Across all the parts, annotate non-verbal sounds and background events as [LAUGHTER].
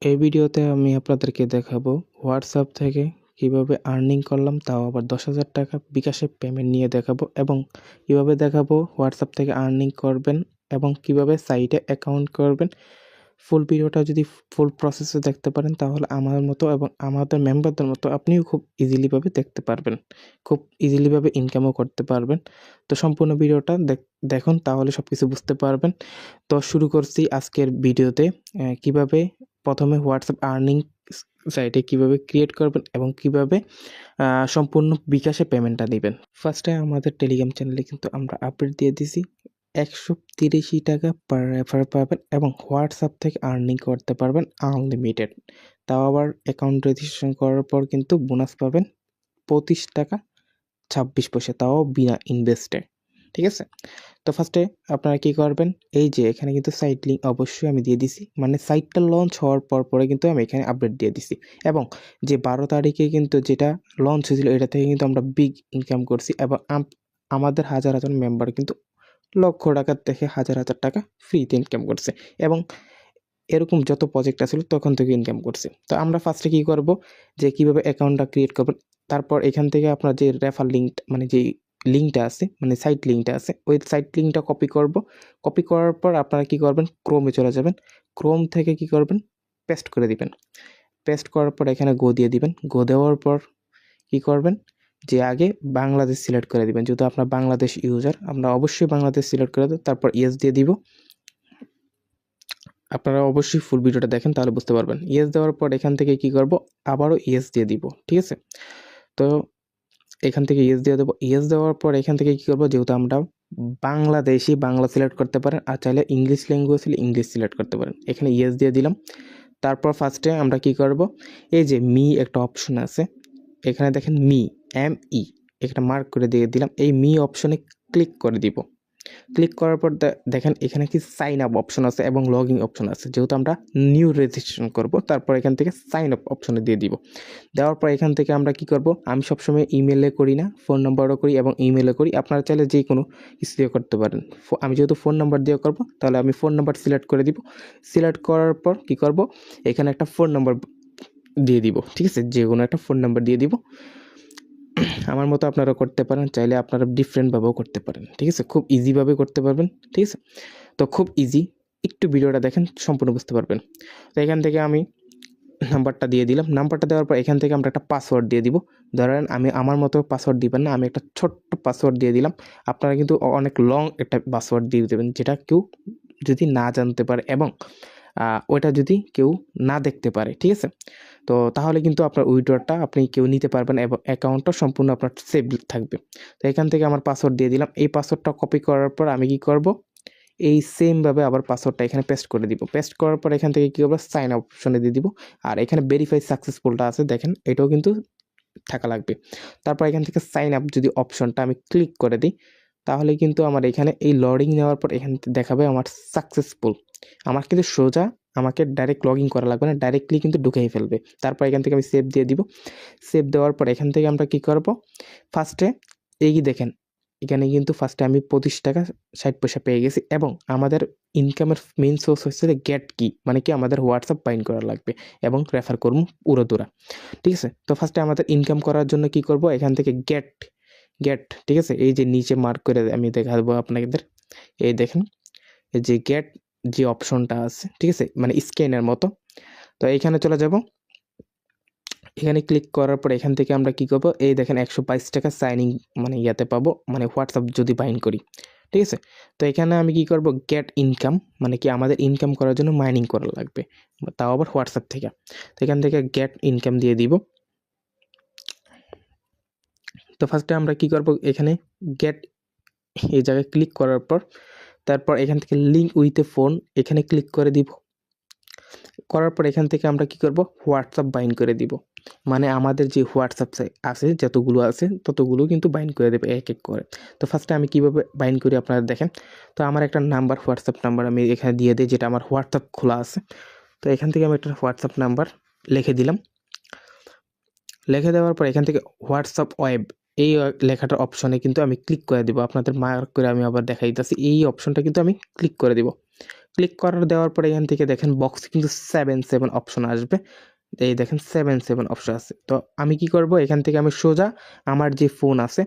এই ভিডিওতে আমি আপনাদেরকে দেখাবো হোয়াটসঅ্যাপ থেকে কীভাবে আর্নিং করলাম, তাও আবার দশ হাজার টাকা বিকাশে পেমেন্ট নিয়ে দেখাবো এবং কীভাবে দেখাবো হোয়াটসঅ্যাপ থেকে আর্নিং করবেন এবং কীভাবে সাইটে অ্যাকাউন্ট করবেন। ফুল ভিডিওটা যদি ফুল প্রসেসে দেখতে পারেন, তাহলে আমার মতো এবং আমাদের মেম্বারদের মতো আপনিও খুব ইজিলিভাবে দেখতে পারবেন, খুব ইজিলিভাবে ইনকামও করতে পারবেন। তো সম্পূর্ণ ভিডিওটা দেখ- দেখুন, তাহলে সব কিছু বুঝতে পারবেন। তো শুরু করছি আজকের ভিডিওতে কীভাবে প্রথমে হোয়াটসঅ্যাপ আর্নিং সাইটে কীভাবে ক্রিয়েট করবেন এবং কীভাবে সম্পূর্ণ বিকাশে পেমেন্টটা দিবেন। ফার্স্টে আমাদের টেলিগ্রাম চ্যানেলে কিন্তু আমরা আপডেট দিয়ে দিছি। একশো তিরিশি টাকা পার রেফার পাবেন এবং হোয়াটসঅ্যাপ থেকে আর্নিং করতে পারবেন আনলিমিটেড তাও আবার অ্যাকাউন্ট রেজিস্ট্রেশন করার পর কিন্তু বোনাস পাবেন পঁচিশ টাকা ছাব্বিশ পয়সা, তাও বিনা ইনভেস্টে ঠিক আছে? তো ফার্স্টে আপনারা কি করবেন? এই যে এখানে কিন্তু সাইট লিঙ্ক অবশ্যই আমি দিয়ে দিছি। মানে সাইটটা লঞ্চ হওয়ার পর পরে কিন্তু আমি এখানে আপডেট দিয়ে দিছি। এবং যে বারো তারিখে কিন্তু যেটা লঞ্চ হয়েছিল, এটা থেকে কিন্তু আমরা বিগ ইনকাম করছি এবং আমাদের হাজার হাজার মেম্বার কিন্তু লক্ষ টাকার থেকে হাজার হাজার টাকা ফ্রিতে ইনকাম করছে। এবং এরকম যত প্রজেক্ট আছিল তখন থেকে ইনকাম করছে। তো আমরা ফার্স্টে কী করব? যে কীভাবে অ্যাকাউন্টটা ক্রিয়েট করবেন? তারপর এখান থেকে আপনার যে রেফার লিঙ্ক মানে যে লিঙ্কটা আছে মানে সাইট লিঙ্কটা আছে, ওই সাইট লিঙ্কটা কপি করব। কপি করার পর আপনারা কি করবেন? ক্রোমে চলে যাবেন। ক্রোম থেকে কি করবেন? পেস্ট করে দিবেন। পেস্ট করার পর এখানে গো দিয়ে দিবেন। গো দেওয়ার পর কি করবেন? যে আগে বাংলাদেশ সিলেক্ট করে দিবেন। যেহেতু আপনার বাংলাদেশ ইউজার আমরা অবশ্যই বাংলাদেশ সিলেক্ট করে দেবো। তারপর ইয়েস দিয়ে দিব। আপনারা অবশ্যই ফুল ভিডিওটা দেখেন, তাহলে বুঝতে পারবেন। ইয়েস দেওয়ার পর এখান থেকে কি করব? আবারও ইয়েস দিয়ে দিব। ঠিক আছে? তো এখান থেকে ইয়েস দিয়ে দেবো। ইয়েস দেওয়ার পর এখান থেকে কী করব? যেহেতু আমরা বাংলাদেশি বাংলা সিলেক্ট করতে পারেন, আর চাইলে ইংলিশ ল্যাঙ্গুয়েজ হলে ইংলিশ সিলেক্ট করতে পারেন। এখানে ইয়েস দিয়ে দিলাম। তারপর ফার্স্টে আমরা কি করব? এই যে মি একটা অপশন আছে। এখানে দেখেন মি এম ই একটা মার্ক করে দিয়ে দিলাম। এই মি অপশনে ক্লিক করে দিব। ক্লিক করার পর দেখেন এখানে কি সাইন আপ অপশন আছে এবং লগ অপশন আছে। যেহেতু আমরা নিউ রেজিস্ট্রেশন করব, তারপর এখান থেকে সাইন আপ অপশনে দিয়ে দিব। দেওয়ার পর এখান থেকে আমরা কি করব? আমি সবসময় ইমেলে করি না ফোন নাম্বারও করি এবং ইমেলে করি। আপনারা চাইলে যে কোনো কিছু দিয়ে করতে পারেন। আমি যেহেতু ফোন নাম্বার দিয়ে করব, তাহলে আমি ফোন নাম্বার সিলেক্ট করে দিব। সিলেক্ট করার পর কি করব? এখানে একটা ফোন নাম্বার দিয়ে দিব। ঠিক আছে? যে কোনো একটা ফোন নাম্বার দিয়ে দিব। [CLEARS THROAT] আমার মতো আপনারা করতে পারেন, চাইলে আপনারা ডিফারেন্টভাবেও করতে পারেন, ঠিক আছে? খুব ইজিভাবে করতে পারবেন, ঠিক আছে? তো খুব ইজি একটু ভিডিওটা দেখেন, সম্পূর্ণ বুঝতে পারবেন। তো এখান থেকে আমি নাম্বারটা দিয়ে দিলাম। নাম্বারটা দেওয়ার পর এখান থেকে আমরা একটা পাসওয়ার্ড দিয়ে দিব। ধরেন আমি আমার মতো পাসওয়ার্ড দিবেন না, আমি একটা ছোট্ট পাসওয়ার্ড দিয়ে দিলাম। আপনারা কিন্তু অনেক লং একটা পাসওয়ার্ড দিয়ে দেবেন, যেটা কেউ যদি না জানতে পারে। এবং ওইটা যদি কেউ না দেখতে পারে, ঠিক আছে? তো তাহলে কিন্তু আপনার উইড্রোটা আপনি কেউ নিতে পারবেন এবং অ্যাকাউন্টটা সম্পূর্ণ আপনার সেভ থাকবে। তো এখান থেকে আমার পাসওয়ার্ড দিয়ে দিলাম। এই পাসওয়ার্ডটা কপি করার পর আমি কি করব? এই সেমভাবে আবার পাসওয়ার্ডটা এখানে পেস্ট করে দিব। পেস্ট করার পর এখান থেকে কী করব? সাইন অপশনে দিয়ে দিব। আর এখানে ভেরিফাই সাকসেসফুলটা আছে, দেখেন এটাও কিন্তু থাকা লাগবে। তারপর এখান থেকে সাইন আপ যদি অপশনটা আমি ক্লিক করে দিই তাহলে কিন্তু আমার এখানে এই লডিং নেওয়ার পর এখানে দেখাবে আমার সাকসেসফুল আমার কিন্তু সোজা আমাকে ডাইরেক্ট লগ ইন করা লাগবে না ডাইরেক্টলি কিন্তু ঢুকেই ফেলবে। তারপর এখান থেকে আমি সেভ দিয়ে দিব। সেভ দেওয়ার পর এখান থেকে আমরা কি করব? ফার্স্টে এই দেখেন, এখানে কিন্তু ফার্স্টে আমি পঁচিশ টাকা ষাট পয়সা পেয়ে গেছি এবং আমাদের ইনকামের মেইন সোর্স হচ্ছে যে গেট কি মানে কি আমাদের হোয়াটসঅ্যাপ বাইন করা লাগবে এবং রেফার করব উড়োদুরা। ঠিক আছে? তো ফার্স্টে আমাদের ইনকাম করার জন্য কি করব? এখান থেকে গেট গেট ঠিক আছে? এই যে নিচে মার্ক করে আমি দেখাবো আপনাদের। এই দেখেন, এই যে গেট যে অপশনটা আছে, ঠিক আছে? মানে স্ক্যানের মতো। তো এইখানে চলে যাব। এখানে ক্লিক করার পর এখান থেকে আমরা কি করব? এই দেখেন একশো বাইশ টাকা সাইনিং মানে ইয়াতে পাবো মানে হোয়াটসঅ্যাপ যদি বাইন করি, ঠিক আছে? তো এখানে আমি কি করব? গেট ইনকাম মানে কি আমাদের ইনকাম করার জন্য মাইনিং করা লাগবে, তাও আবার হোয়াটসঅ্যাপ থেকে। তো এখান থেকে গেট ইনকাম দিয়ে দিব। তো ফার্স্টে আমরা কি করব? এখানে গেট এই জায়গায় ক্লিক করার পর, তারপর এখান থেকে লিঙ্ক উইথ এ ফোন এখানে ক্লিক করে দিব। করার পর এখান থেকে আমরা কি করব? হোয়াটসঅ্যাপ বাইন করে দিব। মানে আমাদের যে হোয়াটসঅ্যাপ আছে, যতগুলো আছে, ততগুলো কিন্তু বাইন করে দেবে এক এক করে। তো ফার্স্টে আমি কীভাবে বাইন করি আপনারা দেখেন। তো আমার একটা নাম্বার হোয়াটসঅ্যাপ নাম্বার আমি এখানে দিয়ে দিই, যেটা আমার হোয়াটসঅ্যাপ খোলা আছে। তো এখান থেকে আমি একটা হোয়াটসঅ্যাপ নাম্বার লিখে দিলাম। লিখে দেওয়ার পর এখান থেকে হোয়াটসঅ্যাপ ওয়েব এই লেখাটার অপশনে কিন্তু আমি ক্লিক করে দেবো। আপনাদের মার্ক করে আমি আবার দেখাই দিতেছি। এই অপশনটা কিন্তু আমি ক্লিক করে দেবো। ক্লিক করার দেওয়ার পরে এখান থেকে দেখেন বক্স কিন্তু সেভেন সেভেন অপশন আসবে। এই দেখেন সেভেন সেভেন অপশন আছে। তো আমি কি করব? এখান থেকে আমি সোজা আমার যে ফোন আছে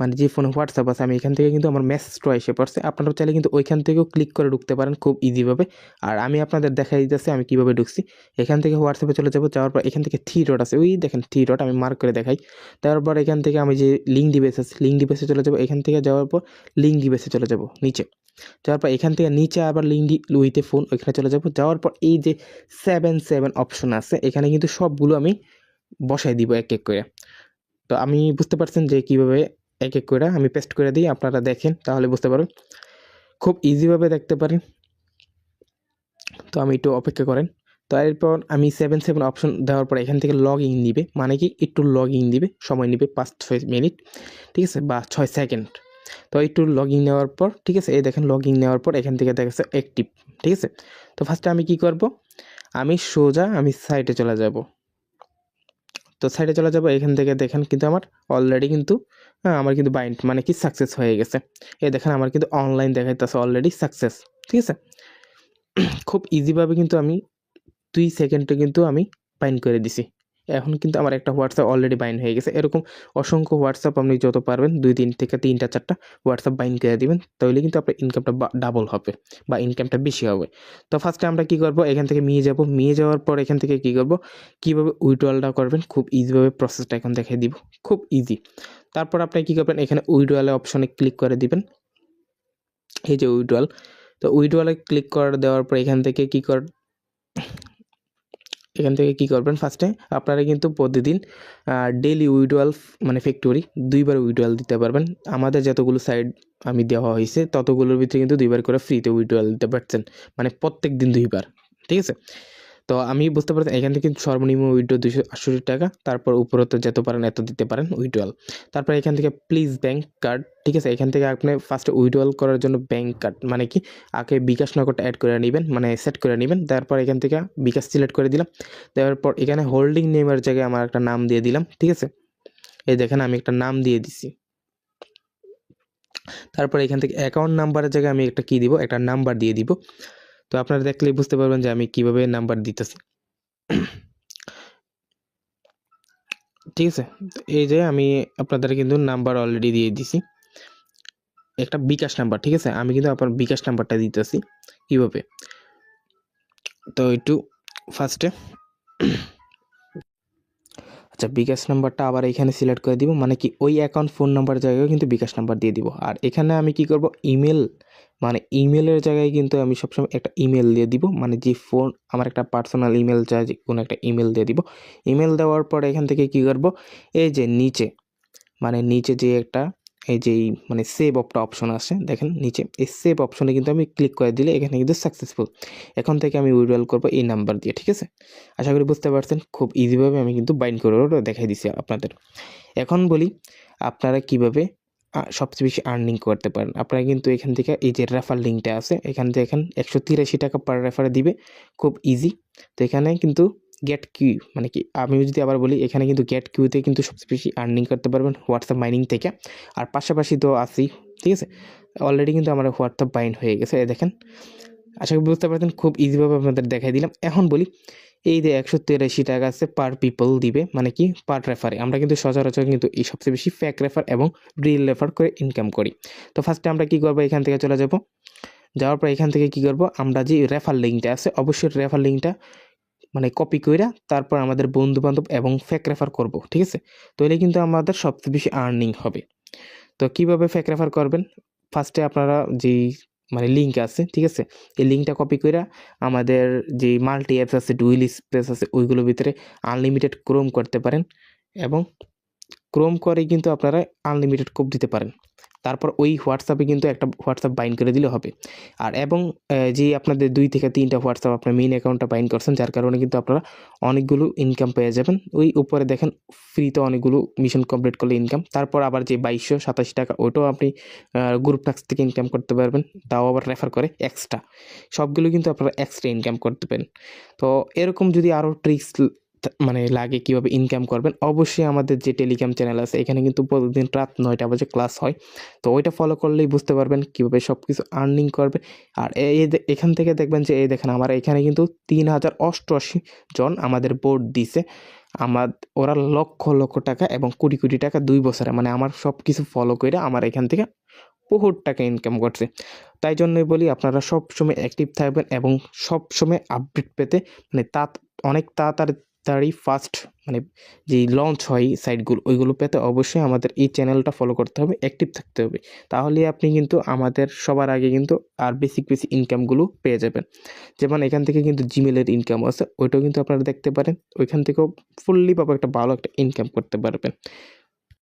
মানে যে ফোনে হোয়াটসঅ্যাপ আছে, আমি এখান থেকে কিন্তু আমার মেসেজটা এসে পড়ছে। আপনারা চাইলে কিন্তু ওইখান থেকেও ক্লিক করে ঢুকতে পারেন খুব ইজিভাবে আর আমি আপনাদের দেখাই দিতেছি আমি কীভাবে ঢুকছি। এখান থেকে হোয়াটসঅ্যাপে চলে যাব, যাওয়ার পর এখান থেকে থ্রি ডট আছে। ওই দেখেন থ্রি ডট আমি মার্ক করে দেখাই। তারপর এখান থেকে আমি যে লিঙ্ক ডিভাইস আছে লিঙ্ক ডিভাইসে চলে যাব। এখান থেকে যাওয়ার পর লিঙ্ক ডিভাইসে চলে যাব, নিচে। যাওয়ার পর এখান থেকে নিচে আবার লিঙ্ক লুইতে ফোন ওইখানে চলে যাব। যাওয়ার পর এই যে সেভেন সেভেন অপশন আছে, এখানে কিন্তু সবগুলো আমি বসাই দিব এক এক করে। তো আমি বুঝতে পারছেন যে কীভাবে এক এক করে আমি পেস্ট করে দিই, আপনারা দেখেন, তাহলে বুঝতে পারবেন। খুব ইজিভাবে দেখতে পারেন। তো আমি একটু অপেক্ষা করেন। তো এরপর আমি সেভেন সেভেন অপশন দেওয়ার পর এখান থেকে লগ ইন দিবে মানে কি একটু লগ ইন দিবে সময় নেবে পাঁচ ছয় মিনিট ঠিক আছে, বা ছয় সেকেন্ড তো একটু লগ ইন নেওয়ার পর, ঠিক আছে? এই দেখেন লগ ইন নেওয়ার পর এখান থেকে দেখা যাচ্ছে অ্যাক্টিভ ঠিক আছে? তো ফার্স্টে আমি কি করব? আমি সোজা আমি সাইটে চলে যাব। তো সাইডে চলে যাব, এখান থেকে দেখেন কিন্তু আমার অলরেডি কিন্তু আমার কিন্তু বাইন্ড মানে কি সাকসেস হয়ে গেছে। এই দেখেন আমার কিন্তু অনলাইন দেখাইতেছে অলরেডি সাকসেস ঠিক আছে? খুব ইজিভাবে কিন্তু আমি দুই সেকেন্ডে কিন্তু আমি বাইন্ড করে দিছি। এখন কিন্তু আমার একটা হোয়াটসঅ্যাপ অলরেডি বাইন্ড হয়ে গেছে। এরকম অসংখ্য হোয়াটসঅ্যাপ আপনি যত পারবেন, দুই তিন থেকে তিনটা চারটা হোয়াটসঅ্যাপ বাইন্ড করে দিবেন, তাহলে কিন্তু আপনার ইনকামটা ডাবল হবে বা ইনকামটা বেশি হবে। তো ফার্স্টে আমরা কি করব? এখান থেকে মিয়ে যাব। মিয়ে যাওয়ার পর এখান থেকে কি করব? কীভাবে উইড্রলটা করবেন? খুব ইজিভাবে প্রসেসটা এখন দেখিয়ে দিব। খুব ইজি তারপর আপনি কি করবেন? এখানে উইড্রোয়ালে অপশনে ক্লিক করে দিবেন। এই যে উইড্রোয়াল তো উইড্রোয়ালে ক্লিক করে দেওয়ার পর এখান থেকে কি কর এখান থেকে কি করবেন? ফার্স্টে আপনারা কিন্তু প্রতিদিন ডেলি উইডুয়াল মানে ফ্যাক্টরি দুইবার উইডুয়াল দিতে পারবেন। আমাদের যতগুলো সাইড আমি দেওয়া হয়েছে, ততগুলোর ভিতরে কিন্তু দুইবার করে ফ্রিতে উইডুয়াল দিতে পারছেন। মানে প্রত্যেক দিন দুইবার, ঠিক আছে? তো আমি বুঝতে পারছি, এখান থেকে সর্বনিম্ন উইড্রো দুশো আটষট্টি টাকা, তারপর উপরে তো যেতে পারেন এত দিতে পারেন উইড্রোয়াল তারপর এখান থেকে প্লিজ ব্যাঙ্ক কার্ড ঠিক আছে? এখান থেকে আপনি ফার্স্টে উইড্রোয়াল করার জন্য ব্যাঙ্ক কার্ড মানে কি? আগে বিকাশ নগরটা অ্যাড করে নেবেন মানে সেট করে নেবেন, তারপর এখান থেকে বিকাশ সিলেক্ট করে দিলাম। তারপর এখানে হোল্ডিং নেমের জায়গায় আমার একটা নাম দিয়ে দিলাম, ঠিক আছে? এই দেখেন আমি একটা নাম দিয়ে দিছি। তারপর এখান থেকে অ্যাকাউন্ট নাম্বারের জায়গায় আমি একটা কী দিব? একটা নাম্বার দিয়ে দিব। তো আপনারা দেখলেই বুঝতে পারবেন যে আমি কীভাবে নাম্বার দিতেছি। ঠিক আছে? এই যে আমি আপনাদের কিন্তু নাম্বার অলরেডি দিয়ে দিছি। একটা বিকাশ নাম্বার, ঠিক আছে? আমি কিন্তু আপনার বিকাশ নাম্বারটা দিতেছি কীভাবে? তো একটু ফার্স্টে আচ্ছা বিকাশ নাম্বারটা আবার এখানে সিলেক্ট করে দিব। মানে কি ওই অ্যাকাউন্ট ফোন নাম্বার জায়গায় কিন্তু বিকাশ নাম্বার দিয়ে দিব। আর এখানে আমি কি করব? ইমেল মানে ইমেলের জায়গায় কিন্তু আমি সবসময় একটা ইমেল দিয়ে দিব। মানে যে ফোন আমার একটা পার্সোনাল ইমেল চাই, যে কোনো একটা ইমেল দিয়ে দিব। ইমেল দেওয়ার পর এখান থেকে কি করব? এই যে নিচে মানে নিচে যে একটা, এই যে মানে সেভ অপটা অপশন আছে, দেখেন নিচে। এই সেভ অপশনে কিন্তু আমি ক্লিক করে দিলে এখানে কিন্তু সাকসেসফুল এখন থেকে আমি উইড্রল করব এই নাম্বার দিয়ে, ঠিক আছে? আশা করি বুঝতে পারছেন, খুব ইজিভাবে আমি কিন্তু বাইন্ড করে দেখাই দিছি আপনাদের। এখন বলি, আপনারা কীভাবে সবচেয়ে বেশি আর্নিং করতে পারেন। আপনারা কিন্তু এখান থেকে এই যে রেফার লিঙ্কটা আছে, এখান থেকে এখান একশো তিরাশি টাকা পার রেফারে দিবে। খুব ইজি তো এখানে কিন্তু গেট কিউ মানে কি আমি যদি আবার বলি, এখানে কিন্তু গেট কিউতে কিন্তু সবচেয়ে বেশি আর্নিং করতে পারবেন হোয়াটসঅ্যাপ মাইনিং থেকে। আর পাশাপাশি তো আসি ঠিক আছে? অলরেডি কিন্তু আমার হোয়াটসঅ্যাপ বাইন্ড হয়ে গেছে দেখেন। আশা করি বুঝতে পারছেন, খুব ইজিভাবে আপনাদের দেখাই দিলাম। এখন বলি এই যে একশো তিরাশি টাকা আছে পার পিপল দিবে মানে কি? পার রেফারে আমরা কিন্তু সচরাচর কিন্তু এই সবচেয়ে বেশি ফ্যাক রেফার এবং রিল রেফার করে ইনকাম করি। তো ফার্স্টে আমরা কি করব? এখান থেকে চলে যাব। যাওয়ার পর এখান থেকে কি করব? আমরা যে রেফার লিঙ্কটা আছে, অবশ্যই রেফার লিঙ্কটা মানে কপি কইরা তারপর আমাদের বন্ধু বান্ধব এবং ফ্যাক রেফার করব, ঠিক আছে? তাহলে কিন্তু আমাদের সবচেয়ে বেশি আর্নিং হবে। তো কীভাবে ফ্যাক রেফার করবেন? ফার্স্টে আপনারা যেই মানে লিঙ্ক আছে, ঠিক আছে? এই লিঙ্কটা কপি করে আমাদের যে মাল্টি অ্যাপস আছে ডুইল স্পেস আছে ওইগুলোর ভিতরে আনলিমিটেড ক্রোম করতে পারেন এবং ক্রোম করে কিন্তু আপনারা আনলিমিটেড কোপ দিতে পারেন। তারপর ওই হোয়াটসঅ্যাপে কিন্তু একটা হোয়াটসঅ্যাপ বাইন্ড করে দিলে হবে। আর এবং যে আপনাদের দুই থেকে তিনটা হোয়াটসঅ্যাপ আপনার মেইন অ্যাকাউন্টটা বাইন্ড করছেন, যার কারণে কিন্তু আপনারা অনেকগুলো ইনকাম পেয়ে যাবেন। ওই উপরে দেখেন ফ্রিতে অনেকগুলো মিশন কমপ্লিট করলে ইনকাম তারপর আবার যে বাইশশো সাতাশি টাকা, ওটাও আপনি গ্রুপ ট্যাক্স থেকে ইনকাম করতে পারবেন। তাও আবার রেফার করে এক্সট্রা সবগুলো কিন্তু আপনারা এক্সট্রা ইনকাম করতে পারেন। তো এরকম যদি আরও ট্রিক্স মানে লাগে কীভাবে ইনকাম করবেন, অবশ্যই আমাদের যে টেলিগ্রাম চ্যানেল আছে, এখানে কিন্তু প্রতিদিন রাত নয়টা বাজে ক্লাস হয়। তো ওইটা ফলো করলেই বুঝতে পারবেন কীভাবে সব কিছু আর্নিং করবে। আর এই এখান থেকে দেখবেন যে, এই দেখেন আমার এখানে কিন্তু তিন হাজার অষ্টআশি জন আমাদের বোর্ড দিছে। আমার, ওরা লক্ষ লক্ষ টাকা এবং কোটি কোটি টাকা দুই বছরে মানে আমার সব কিছু ফলো করে আমার এখান থেকে বহুত টাকা ইনকাম করছে। তাই জন্যই বলি আপনারা সব সময় অ্যাক্টিভ থাকবেন এবং সব সময় আপডেট পেতে মানে তা অনেক তাড়াতাড়ি ফাস্ট মানে যে লঞ্চ হয় সাইটগুলো ওইগুলো পেতে অবশ্যই আমাদের এই চ্যানেলটা ফলো করতে হবে অ্যাক্টিভ থাকতে হবে। তাহলে আপনি কিন্তু আমাদের সবার আগে কিন্তু আর বেসিক বেসিক ইনকামগুলো পেয়ে যাবেন। যেমন এখান থেকে কিন্তু জিমেলের ইনকাম আছে, ওইটাও কিন্তু আপনারা দেখতে পারেন। ওইখান থেকেও ফুললি পাবো একটা ভালো একটা ইনকাম করতে পারবেন।